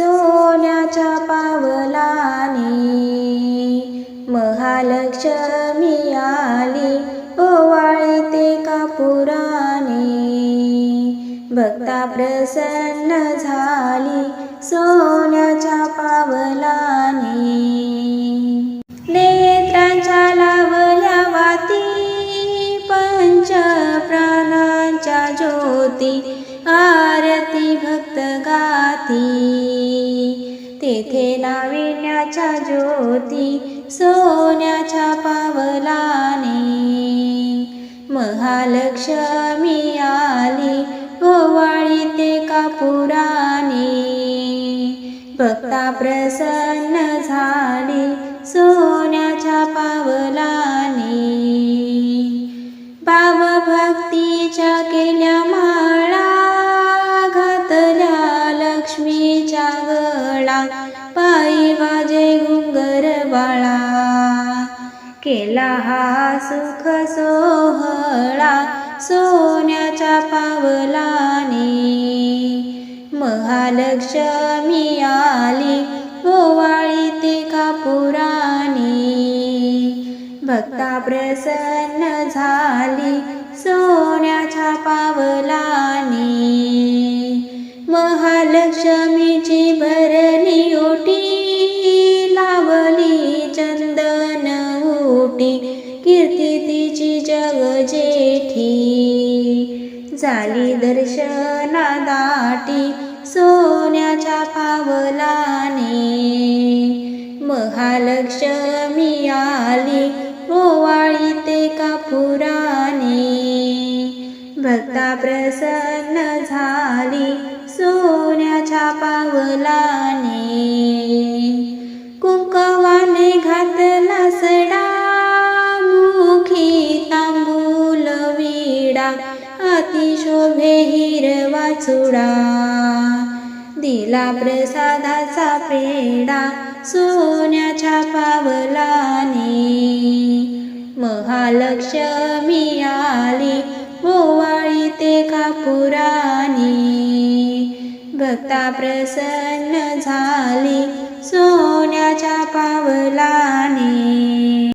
सोन्याच्या पावलाने महालक्ष्मी आली ओवाळी ते कापुराने. भक्ता प्रसन्न झाली सोन्याच्या पावलाने. नेत्रांच्या लावल्या वाती पंच प्राणांच्या ज्योती आरती भक्त गाती. तेथे नाविन्याच्या ज्योती सोन्याच्या पावलाने. महालक्ष्मी आली गोवाळी ते कापुराने. भक्ता प्रसन्न झाली सोन्याच्या पावलाने. भावभक्तीच्या केल्या माळा घातल्या लक्ष्मीच्या ग पायी वाजे घुंगर बाळा. केला हा सुख सोहळा सोन्याच्या पावलाने. महालक्ष्मी आली ओवाळी ते कापुराणी भक्ता प्रसन्न झाली सोन्याच्या पावलाने. महालक्ष्मी जग जेठी. झाली दर्शना दाटी सोन्याच्या पावलाने. महालक्ष्मी आली ओवाळी ते कापुराने. भक्ता प्रसन्न झाली सोन्याच्या पावला अतिशोभे हिरवा चुडा. दिला प्रसादाचा पेडा सोन्याच्या पावलाने. महालक्ष्मी आली ओवाळी ते कापुराणी भक्ता प्रसन्न झाली सोन्याच्या पावला